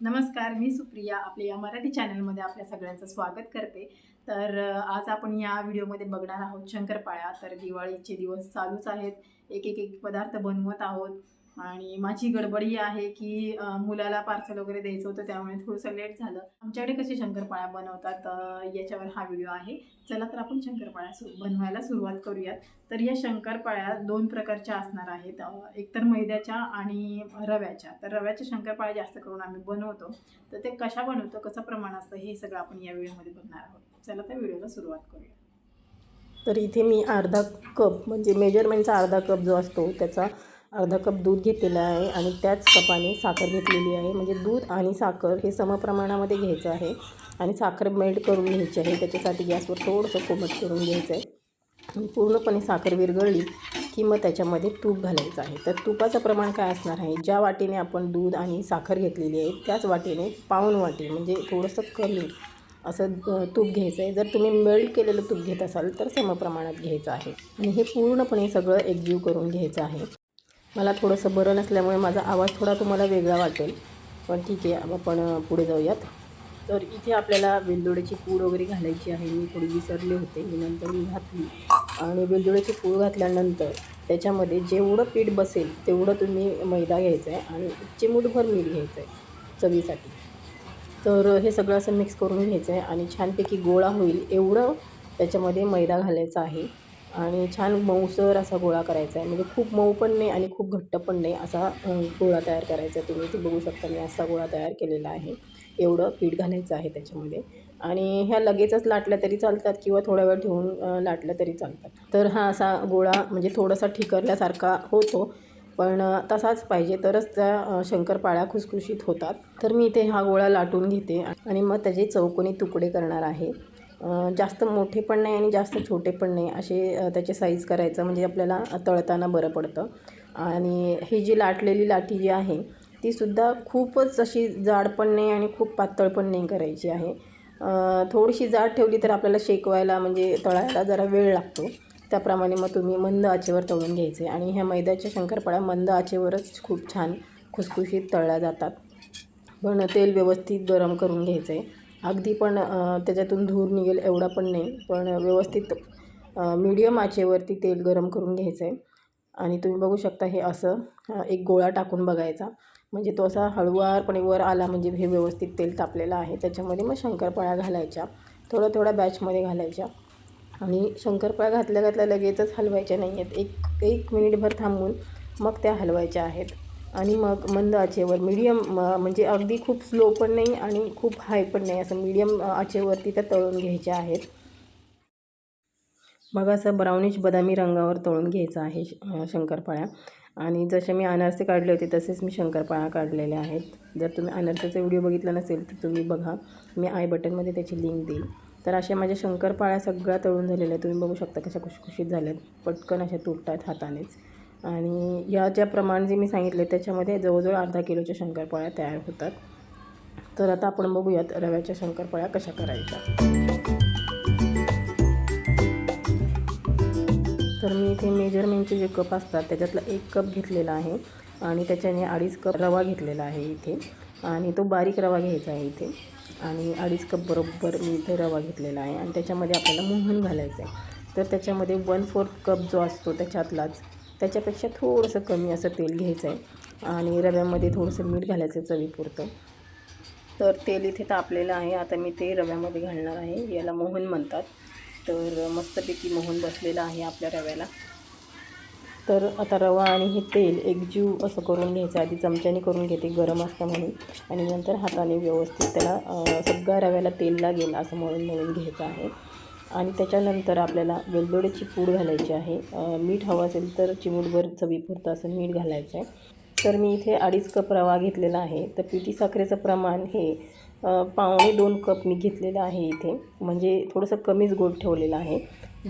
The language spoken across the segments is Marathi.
नमस्कार मी सुप्रिया. आपल्या या मराठी चॅनलमध्ये आपल्या सगळ्यांचं स्वागत करते. तर आज आपण या व्हिडिओमध्ये बघणार आहोत शंकरपाळ्या तर दिवाळीचे दिवस चालूच आहेत. एक एक एक पदार्थ बनवत आहोत. आणि माझी गडबडी आहे की मुलाला पार्सल वगैरे द्यायचं होतं त्यामुळे थोडंसं लेट झालं. आमच्याकडे कसे शंकरपाळ्या बनवतात याच्यावर हा व्हिडिओ आहे. चला तर आपण शंकरपाळ्या सु बनवायला सुरुवात करूयात. तर या शंकरपाळ्या दोन प्रकारच्या असणार आहेत. एकतर मैद्याच्या आणि रव्याच्या. तर रव्याच्या शंकरपाळ्या जास्त करून आम्ही बनवतो. तर ते कशा बनवतो कसं प्रमाण असतं हे सगळं आपण या व्हिडिओमध्ये बघणार आहोत. चला तर व्हिडिओला सुरुवात करूया. तर इथे मी अर्धा कप म्हणजे मेजरमेंटचा अर्धा कप जो असतो त्याचा अर्धा कप दूध घेतलेला आहे आणि त्याच कपाने साखर घेतलेली आहे. म्हणजे दूध आणि साखर हे समप्रमाणामध्ये घ्यायचं आहे आणि साखर मेल्ट करून घ्यायची आहे. त्याच्यासाठी गॅसवर थोडंसं कोमट करून घ्यायचं आहे. पूर्णपणे साखर विरघळली की मग त्याच्यामध्ये तूप घालायचं आहे. तर तुपाचं प्रमाण काय असणार आहे? ज्या वाटीने आपण दूध आणि साखर घेतलेली आहे त्याच वाटीने पाऊण वाटी म्हणजे थोडंसं कमी असं तूप घ्यायचं आहे. जर तुम्ही मेल्ट केलेलं तूप घेत असाल तर समप्रमाणात घ्यायचं आहे. आणि हे पूर्णपणे सगळं एकजीव करून घ्यायचं आहे. मला थोडंसं बरं नसल्यामुळे माझा आवाज थोडा तुम्हाला वेगळा वाटेल. पण ठीक आहे आपण पुढे जाऊयात. तर इथे आपल्याला वेलदोड्याची पूड वगैरे घालायची आहे. मी थोडी विसरले होते. मी नंतर मी घातली. आणि वेलदोड्याची पूड घातल्यानंतर त्याच्यामध्ये जेवढं पीठ बसेल तेवढं तुम्ही मैदा घ्यायचा आहे आणि चिमूटभर मीठ घ्यायचं आहे चवीसाठी. तर हे सगळं असं मिक्स करून घ्यायचं आहे आणि छानपैकी गोळा होईल एवढं त्याच्यामध्ये मैदा घालायचा आहे. आणि छान मऊसर असा गोळा करायचा आहे. म्हणजे खूप मऊ पण नाही आणि खूप घट्ट पण नाही असा गोळा तयार करायचा आहे तुम्ही. ते बघू शकता मी असा गोळा तयार केलेला आहे. एवढं पीठ घालायचं आहे त्याच्यामध्ये. आणि ह्या लगेचच लाटल्या तरी चालतात किंवा थोडा वेळ ठेवून लाटल्या तरी चालतात. तर हा असा गोळा म्हणजे थोडासा ठिकरल्यासारखा होतो. पण तसाच पाहिजे तरच त्या शंकरपाळ्या खुसखुशीत होतात. तर मी इथे हा गोळा लाटून घेते. आणि मग त्याचे चौकोनी तुकडे करणार आहे. जास्त मोठे पण नाही आणि जास्त छोटे पण नाही असे त्याचे साईज करायचं म्हणजे आपल्याला तळताना बरं पडतं. आणि ही जी लाटलेली लाठी जी आहे तीसुद्धा खूपच अशी जाड पण नाही आणि खूप पातळ पण नाही करायची आहे. थोडीशी जाड ठेवली तर आपल्याला शेकवायला म्हणजे तळायला जरा वेळ लागतो. त्याप्रमाणे मग तुम्ही मंद आचेवर तळून घ्यायचे आणि ह्या मैद्याच्या शंकरपाळ्या मंद आचेवरच खूप छान खुसखुशीत तळल्या जातात. पण तेल व्यवस्थित गरम करून घ्यायचं आहे अगदी पण त्याच्यातून धूर निघेल एवढा पण नाही. पण व्यवस्थित मीडियम आचेवरती तेल गरम करून घ्यायचं आहे आणि तुम्ही बघू शकता हे असं एक गोळा टाकून बघायचा. म्हणजे तो असा हळुवारपणे वर आला म्हणजे हे व्यवस्थित तेल तापलेलं आहे. त्याच्यामध्ये मग शंकरपाळ्या घालायच्या. थोड्या थोड्या बॅचमध्ये घालायच्या. आणि शंकरपाळ्या घातल्या घातल्या लगेचच हलवायच्या नाही आहेत एक एक मिनिटभर थांबून मग त्या हलवायच्या आहेत. आणि मग मंद आचेवर. मीडियम म्हणजे अगदी खूप स्लो पण नाही आणि खूप हाय पण नाही. असं मीडियम आचेवरती त्या तळून घ्यायच्या आहेत. मग असं ब्राउनिश बदामी रंगावर तळून घ्यायचं आहे शंकरपाळ्या. आणि जसे मी अनारसे काढले होते तसेच मी शंकरपाळ्या काढलेल्या आहेत. जर तुम्ही अनारसाचा व्हिडिओ बघितला नसेल तर तुम्ही बघा. मी आय बटनमध्ये त्याची लिंक देईल. तर अशा माझ्या शंकरपाळ्या सगळ्या तळून झालेल्या आहेत. तुम्ही बघू शकता कशा खुशखुशीत झाल्यात. पटकन अशा तुटतात हातानेच. आणि या ज्या प्रमाण जे मी सांगितले त्याच्यामध्ये जवळजवळ अर्धा किलोच्या शंकरपाळ्या तयार होतात. तर आता आपण बघूयात रव्याच्या शंकरपाळ्या कशा करायच्या. तर मी इथे मेजरमेंटचे जे कप असतात त्याच्यातला एक कप घेतलेला आहे आणि त्याच्याने अडीच कप रवा घेतलेला आहे इथे. आणि तो बारीक रवा घ्यायचा आहे इथे. आणि अडीच कप बरोबर मी इथे रवा घेतलेला आहे. आणि त्याच्यामध्ये आपल्याला मोहन घालायचं आहे तर त्याच्यामध्ये वन फोर्थ कप जो असतो त्याच्यातलाच त्याच्यापेक्षा थोडंसं कमी असं तेल घ्यायचं आहे आणि रव्यामध्ये थोडंसं मीठ घालायचं चवीपुरतं. तर तेल इथे तापलेलं आहे. आता मी ते रव्यामध्ये घालणार आहे. याला मोहन म्हणतात. तर मस्तपैकी मोहन बसलेलं आहे आपल्या रव्याला. तर आता रवा आणि हे तेल एकजीव असं करून घ्यायचं. आधी चमच्याने करून घेते. गरम असतं म्हणून. आणि नंतर हाताने व्यवस्थित त्याला सगळ्या रव्याला तेल लागेल असं म्हणून म्हणून घ्यायचं आहे. आणि त्याच्यानंतर आपल्याला वेलदोड्याची पूड घालायची आहे. मीठ हवं असेल तर चिमूटभर चवीपुरतं असं मीठ घालायचं आहे. तर मी इथे अडीच कप रवा घेतलेला आहे. तर पिठी साखरेचं प्रमाण हे पावणे दोन कप मी घेतलेलं आहे इथे. म्हणजे थोडंसं कमीच गोड ठेवलेलं आहे.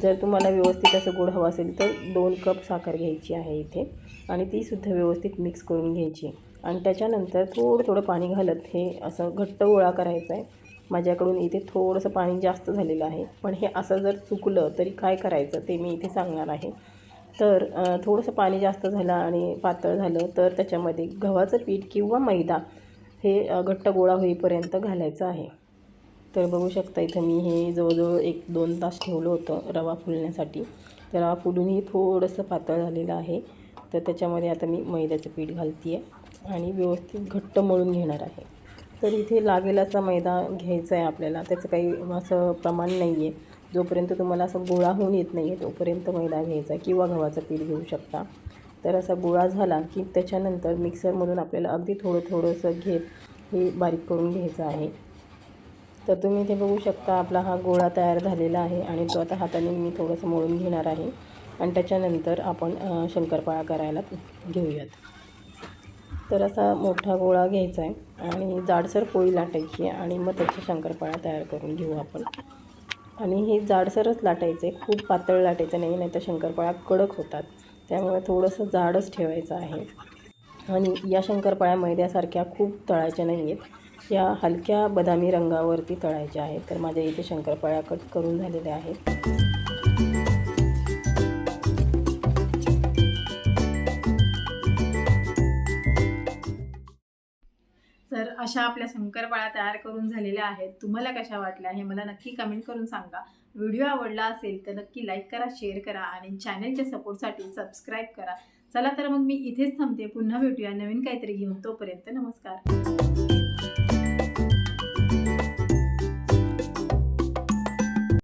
जर तुम्हाला व्यवस्थित असं गोड हवं असेल तर दोन कप साखर घ्यायची आहे इथे. आणि तीसुद्धा व्यवस्थित मिक्स करून घ्यायची. आणि त्याच्यानंतर थोडं थोडं पाणी घालत हे असं घट्ट गोळा करायचा आहे. माझ्याकडून इथे थोडंसं पाणी जास्त झालेलं आहे. पण हे असं जर चुकलं तरी काय करायचं ते मी इथे सांगणार आहे. तर थोडंसं पाणी जास्त झालं आणि पातळ झालं तर त्याच्यामध्ये गव्हाचं पीठ किंवा मैदा हे घट्ट गोळा होईपर्यंत घालायचं आहे. तर बघू शकता इथं मी हे जवळजवळ एक दोन तास ठेवलं होतं रवा फुलण्यासाठी. तर रवा फुलूनही थोडंसं पातळ झालेलं आहे. तर त्याच्यामध्ये आता मी मैद्याचं पीठ घालते आहे आणि व्यवस्थित घट्ट मळून घेणार आहे. तर इथे लागेल असा मैदा घ्यायचा आहे आपल्याला. त्याचं काही असं प्रमाण नाही आहे जोपर्यंत तुम्हाला असं गोळा होऊन येत नाही आहे तोपर्यंत मैदा घ्यायचा किंवा गव्हाचं पीठ घेऊ शकता. तर असा गोळा झाला की त्याच्यानंतर मिक्सरमधून आपल्याला अगदी थोडं थोडंसं घेत हे बारीक करून घ्यायचं आहे. तर तुम्ही इथे बघू शकता आपला हा गोळा तयार झालेला आहे आणि तो आता हाताने मी थोडंसं मोडून घेणार आहे. आणि त्याच्यानंतर आपण शंकरपाळा करायला घेऊयात. तर असा मोठा गोळा घ्यायचा आहे आणि जाडसर पोळी लाटायची आहे आणि मग त्याची शंकरपाळा तयार करून घेऊ आपण. आणि हे जाडसरच लाटायचं आहे. खूप पातळ लाटायचं नाही नाही तर कडक होतात. त्यामुळे थोडंसं जाडच ठेवायचं आहे. आणि या शंकरपाळ्या मैद्यासारख्या खूप तळायच्या नाही आहेत या हलक्या बदामी रंगावरती तळायच्या आहेत. तर माझ्या इथे शंकरपाळ्या कट करून झालेल्या आहेत. अशा आपल्या शंकरपाळ्या तयार करून झालेल्या आहेत. तुम्हाला कशा वाटल्या हे मला नक्की कमेंट करून सांगा. व्हिडिओ आवडला असेल तर नक्की लाईक करा शेअर करा आणि चॅनलच्या सपोर्टसाठी सबस्क्राईब करा. चला तर मग मी इथेच थांबते. पुन्हा भेटूया नवीन काहीतरी घेऊन तोपर्यंत नमस्कार.